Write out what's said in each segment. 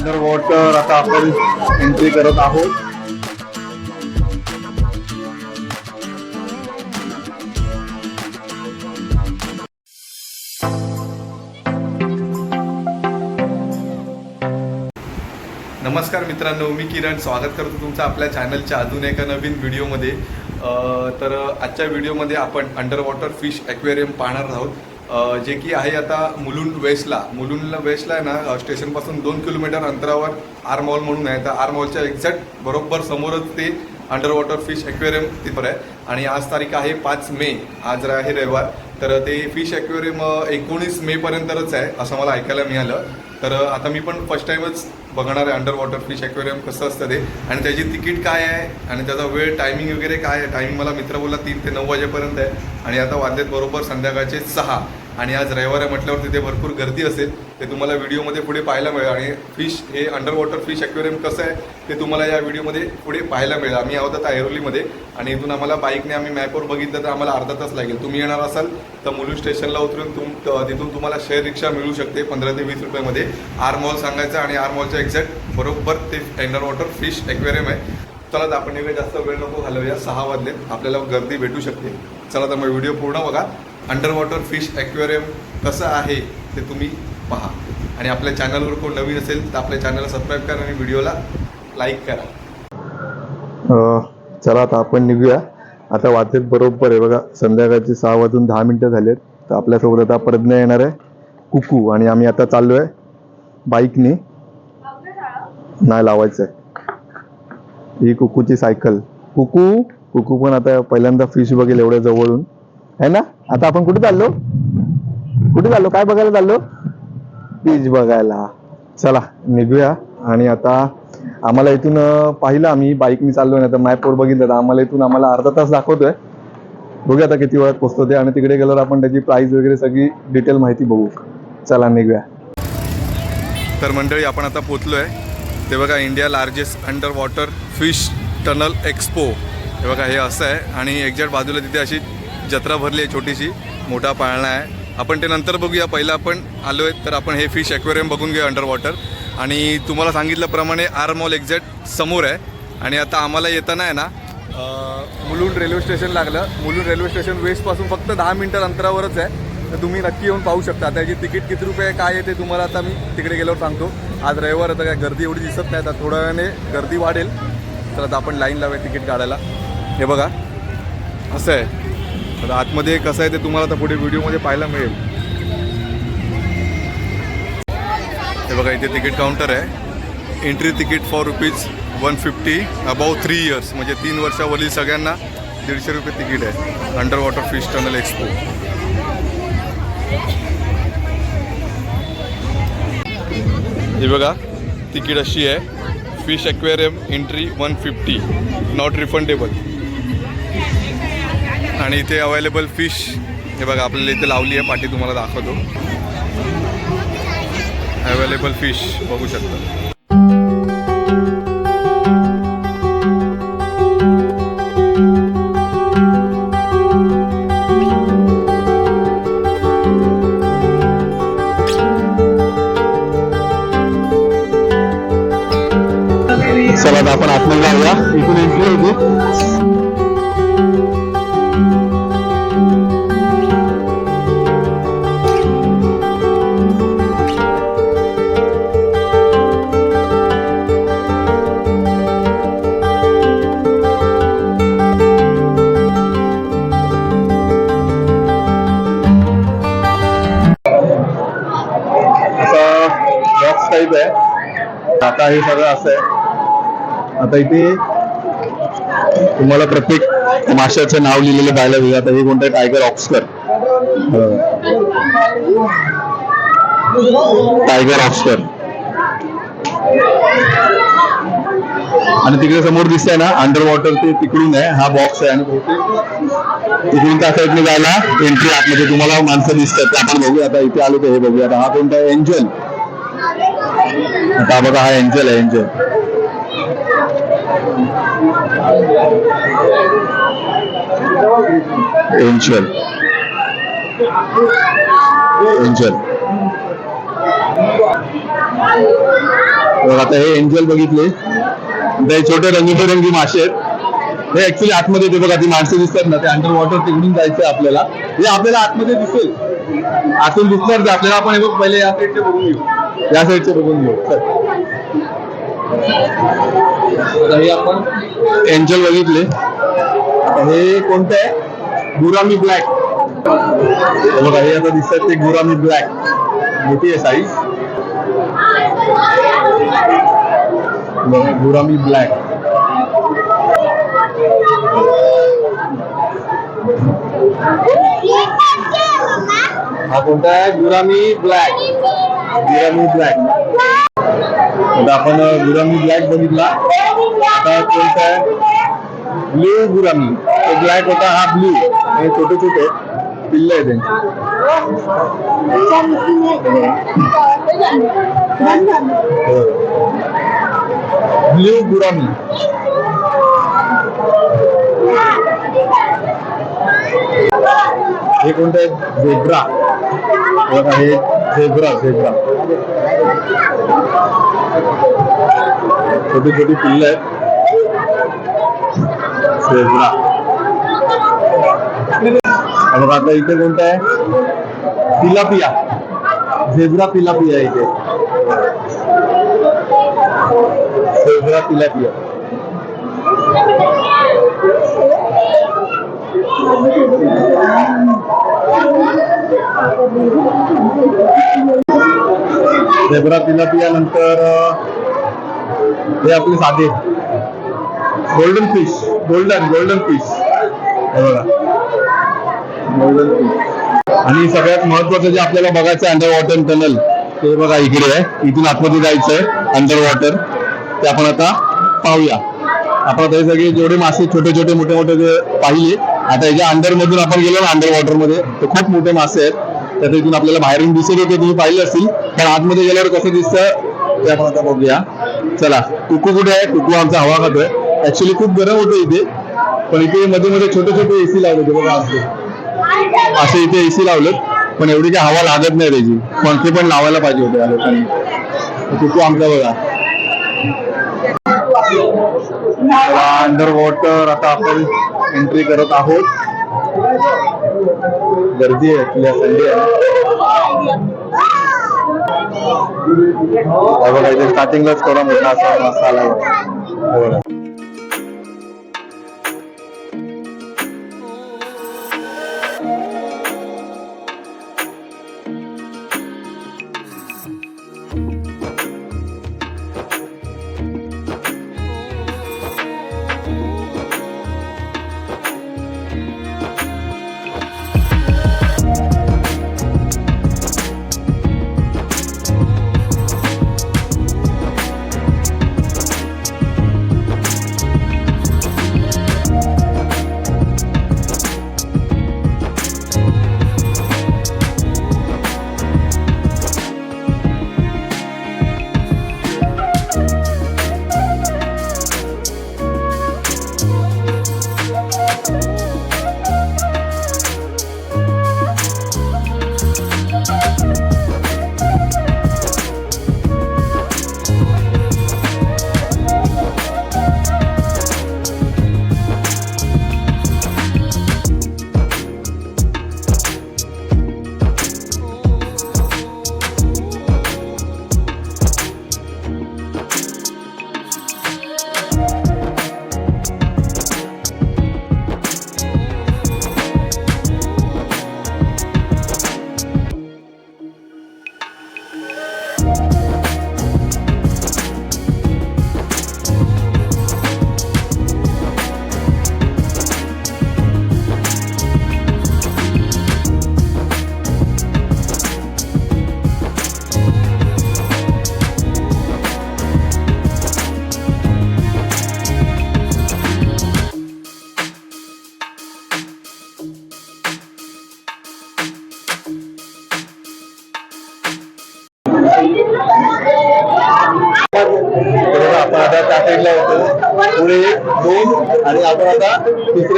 Under water आता आपण entry करत आहोत. नमस्कार मित्रांनो मी किरण. स्वागत करतो तुमचं आपल्या चॅनलच्या अजून एका नवीन व्हिडिओमध्ये तर आजच्या व्हिडिओमध्ये आपण अंडर वॉटर फिश ॲक्वेरियम पाहणार आहोत. जे की आहे आता मुलुंड वेस्टला. मुलुंडला वेस्टला आहे ना स्टेशनपासून दोन किलोमीटर अंतरावर आर मॉल म्हणून आहे. तर आर मॉलच्या एक्झॅक्ट बरोबर समोरच ते अंडर वॉटर फिश ॲक्वेरियम तिथं आहे. आणि आज तारीख आहे पाच मे. आज आहे रविवार. तर ते फिश ॲक्वेरियम एकोणीस मेपर्यंतच आहे असं मला ऐकायला मिळालं. तर आता मी पण फर्स्ट टाईमच बघणार आहे अंडर वॉटर फिश ॲक्वेरियम कसं असतं ते. आणि त्याची तिकीट काय आहे? आणि त्याचा वेळ टायमिंग वगैरे काय आहे? टायमिंग मला मित्र बोलला तीन ते नऊ वाजेपर्यंत आहे. आणि आता वाजलेत बरोबर संध्याकाळचे सहा. आणि आज रविवार आहे म्हटल्यावर तिथे भरपूर गर्दी असेल ते तुम्हाला व्हिडिओमध्ये पुढे पाहायला मिळेल. आणि फिश हे अंडर वॉटर फिश ॲक्वेरियम कसं आहे ते तुम्हाला या व्हिडिओमध्ये पुढे पाहायला मिळेल. आम्ही आहोत आता ऐरोलीमध्ये आणि इथून आम्हाला बाईकने आम्ही मॅपवर बघितलं तर आम्हाला अर्धा तास लागेल. तुम्ही येणार असाल तर मुलू स्टेशनला उतरून तुम तिथून तुम्हाला शेअर रिक्षा मिळू शकते पंधरा ते वीस रुपयामध्ये. आर मॉल सांगायचं आणि आर मॉलच्या एक्झॅक्ट बरोबर ते अंडर वॉटर फिश ॲक्वेरियम आहे. चला तर आपण इकडे जास्त वेळ नको घालवूया. सहा वाजलेत. आपल्याला गर्दी भेटू शकते. चला तर मग व्हिडिओ पूर्ण बघा. अंडर वॉटर फिश ॲक्वेरियम कसं आहे ते तुम्ही पहा. आणि आपल्या चॅनलवर कोण नवीन असेल तर आपल्या चॅनलला सबस्क्राईब करा आणि व्हिडिओला लाईक करा. चला आता आपण निघूया. आता वाचेत बरोबर आहे बघा संध्याकाळची सहा वाजून दहा मिनिटं झालेत. तर आपल्यासोबत आता प्रज्ञा येणार आहे कुकू. आणि आम्ही आता चाललो आहे बाईकने. नाही लावायचं आहे ही कुकूची सायकल. कुकू कुकू पण आता पहिल्यांदा फिश बघेल एवढ्या जवळून. आहे ना? आता आपण कुठे चाललो? कुठे चाललो? काय बघायला चाललो? फिश बघायला. चला निघूया. आणि आता आम्हाला इथून पाहिलं आम्ही बाईकनी चाललो ना तर मॅपवर बघितलं तर आम्हाला इथून आम्हाला अर्धा तास दाखवतोय. बघूया आता किती वेळात पोहोचतो ते. आणि तिकडे गेल्यावर आपण त्याची प्राइस वगैरे सगळी डिटेल माहिती बघू. चला निघूया. तर मंडळी आपण आता पोचलो आहे ते बघा India largest underwater fish tunnel expo हे बघा हे असं आहे. आणि एक्झॅक्ट बाजूला तिथे अशी जत्रा भरली आहे छोटीशी मोठा पाळणा आहे. आपण ते नंतर बघूया. पहिलं आपण आलो आहे तर आपण हे फिश ॲक्वेरियम बघून घेऊ अंडर वॉटर आणि तुम्हाला सांगितल्याप्रमाणे आर मॉल एक्झॅक्ट समोर आहे. आणि आता आम्हाला येताना आहे ना मुलुंड रेल्वे स्टेशन लागलं. मुलुंड रेल्वे स्टेशन वेस्टपासून फक्त दहा मिनिटं अंतरावरच आहे. तर तुम्ही नक्की येऊन पाहू शकता. त्याची तिकीट किती रुपये काय आहे ते तुम्हाला आता मी तिकडे गेल्यावर सांगतो. आज रविवार आता काय गर्दी एवढी दिसत नाही. आता थोड्या वेळाने गर्दी वाढेल. तर आता आपण लाईन लावूया तिकीट काढायला. हे बघा. असं आहे. तर आतमध्ये कसं आहे ते तुम्हाला आता पुढे व्हिडिओमध्ये पाहायला मिळेल. हे बघा इथे तिकीट काउंटर आहे. Entry ticket for rupees one fifty above three years म्हणजे तीन वर्षावरील सगळ्यांना दीडशे रुपये तिकीट आहे. Under water fish tunnel expo हे बघा तिकीट अशी आहे. Fish aquarium entry one fifty not refundable आणि इथे अवेलेबल फिश हे बघा आपल्याला इथे लावली आहे पाठी तुम्हाला दाखवतो. अवेलेबल फिश बघू शकता. चला आपण आतमध्ये जाऊया. इथून एंट्री होती. हे सगळं असं आहे. आता इथे तुम्हाला प्रत्येक माशाचं नाव लिहिलेलं पाहायला मिळेल. आता हे कोणतं टायगर ऑक्सकर टायगर ऑक्सकर आणि तिकडे समोर दिसतंय ना अंडर वॉटर ते तिकडून आहे. हा बॉक्स आहे आणि बहुतेक तिकडून त्या साईडने जायला एंट्री आतमध्ये. तुम्हाला माणसं दिसतात. ते आपण बघूया. आता इथे आलो तर हे बघूया. आता हा कोणता आहे? एंजल आता बघा हा एंजल आहे एंजल एंजल एंजल आता हे एंजल बघितले. ते हे छोटे रंगीबेरंगी मासे आहेत. हे ऍक्च्युली आतमध्ये ते बघा ती माणसं दिसतात ना ते अंडर वॉटर तिकडून जायचं आपल्याला. हे आपल्याला आतमध्ये दिसेल. आतून दिसणार ते आपल्याला आपण हे बघ पहिले या साईडचे बघून घेऊ. या साईडचे बघून घेऊ. आता हे आपण एंजल बघितले. हे कोणतं आहे? गुरामी ब्लॅक बघा हे आता दिसतात ते गुरामी ब्लॅक मोठी आहे साईज गुरामी ब्लॅक हा कोणता आहे? गुरामी ब्लॅक गुरामी ब्लॅक आता आपण अं, गुरामी ब्लॅक बघितला आता कोणता आहे ब्ल्यू गुरामी तो ब्लॅक होता हा ब्ल्यू हे छोटे छोटे पिल्ल आहे त्यांचे ब्ल्यू गुरामी हे कोणतं आहे झेब्रा बघा हे झेब्रा झेब्रा छोटी छोटी पिल्ल आहेत झेब्रा हा बघा आता इथे कोणतं आहे पिलापिया झेब्रा पिलापिया आहे इथे झेब्रा पिलापिया झेब्रा पिलापिया नंतर अं, हे आपले साधे. Golden fish golden golden fish हे बघा. गोल्डन फिश आणि सगळ्यात महत्वाचं जे आपल्याला बघायचं आहे अंडर वॉटर टनल ते बघा इकडे आहे. इथून आतमध्ये जायचंय अंडर वॉटर ते आपण आता पाहूया. आपण आता हे सगळे जेवढे मासे छोटे छोटे मोठे मोठे जे पाहिले आता याच्या अंडर मधून आपण गेलो ना अंडर वॉटरमध्ये. तर खूप मोठे मासे आहेत. तर इथून आपल्याला बाहेरून दिसत होते तुम्ही पाहिले असतील. पण आतमध्ये गेल्यावर कसं दिसतं ते आपण आता बघूया. चला कुकू कुठे आहे? कुकू आमचा हवा खातोय. ऍक्च्युली खूप गरम होतं इथे. पण इथे मध्ये मध्ये छोटे छोटे एसी लावले होते बघा असे असे इथे एसी लावलेत. पण एवढी काही हवा लागत नाही त्याची. पंखे पण लावायला पाहिजे होते या लोकांनी. कुकू आमचा बघा. अंडर वॉटर आता आपण एंट्री करत आहोत. गर्दी आहे संडे आहे. स्टार्टिंगलाच थोडा मोठा असा मासा आला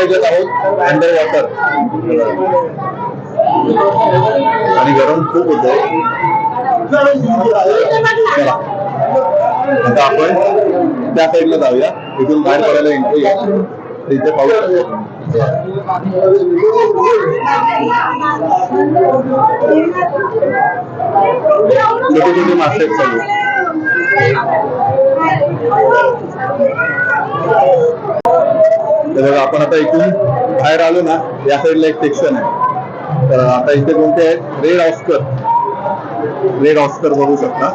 तिसऱ्या आहोत. Underwater. आणि गरम खूप होत चला. आता आपण त्या साईडला जाऊया. इथून बाहेर पडायला एंट्री आहे. इथे पाहू छोटे छोटे मासे आहेत सगळे. बघा आपण आता इथून बाहेर आलो ना या साईडला एक सेक्शन आहे. तर आता इथे कोणते आहेत? रेड ऑस्कर रेड ऑस्कर बघू शकता.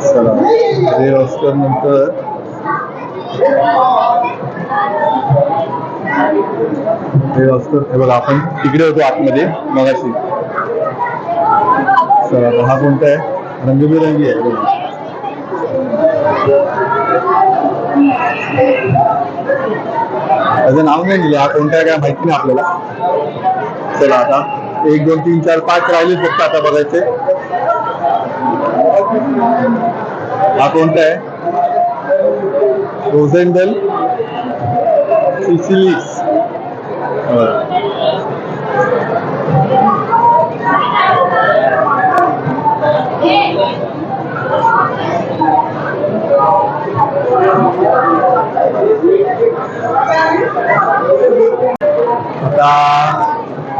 चला रेड ऑस्कर नंतर. रेड ऑस्कर हे बघा आपण तिकडे होतो आतमध्ये मगाशी. चला आता हा कोणता आहे रंगबिरंगी आहे. त्याचं नाव नाही दिलं हा कोणता काय? माहिती चला आता। एक, दोन, तीन, चार, पाच राहिले फक्त आता बघायचे. हा। कोणता आहे रोझेंडल सिसिलिस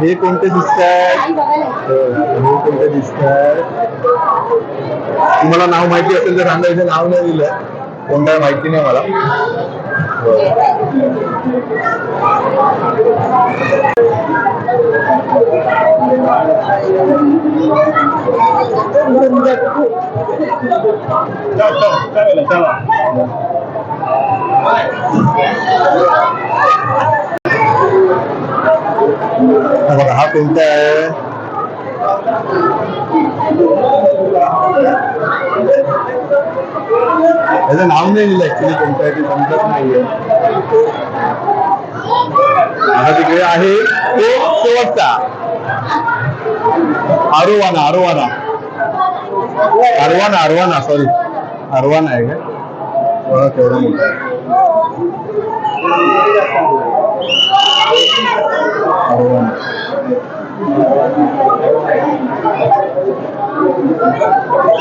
हे कोणते दिसत आहेत हे कोणते दिसत तुम्हाला नाव माहिती असेल तर सांगा इथे नाव नाही दिलं. कोणतं आहे माहिती नाही मला. हा बघा हा कोणता आहे? त्याचं नाव नाही दिलं ऍक्च्युली कोणतं आहे ते समजत नाहीये. आता तिकडे आहे तो शेवटचा arowana arowana. Arowana arowana sorry arowana आहे काय बघा मोठा आहे.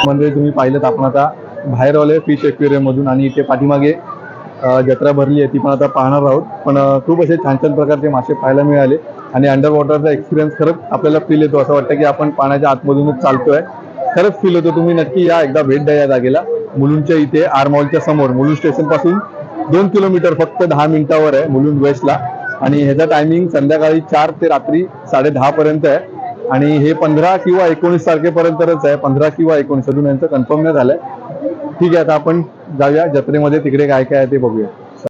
म्हणजे तुम्ही पाहिलं आपण आता बाहेर आलोय फिश एक्वेरियम मधून आणि इथे पाठीमागे जत्रा भरली आहे ती पण आता पाहणार आहोत. पण खूप असे छान छान प्रकारचे मासे पाहायला मिळाले आणि अंडर वॉटरचा एक्सपिरियन्स खरंच आपल्याला फील येतो. असं वाटतं की आपण पाण्याच्या आतमधूनच चालतोय. खरंच फील होतो तुम्ही. नक्की या एकदा भेट द्या या जागेला. मुलुंडच्या इथे आर मॉलच्या समोर मुलुंड स्टेशनपासून दोन किलोमीटर फक्त दहा मिनिटावर आहे मुलुंड वेस्टला आणि ह्याचा टायमिंग संध्याकाळी चार ते रात्री साडे दहा पर्यंत आहे. आणि हे पंधरा किंवा एकोणीस तारखेपर्यंतच आहे. पंधरा किंवा एकोणीस अजून यांचं कन्फर्म नाही झालंय. ठीक आहे आता आपण जाऊया. जत्रेमध्ये तिकडे काय काय आहे ते बघूया.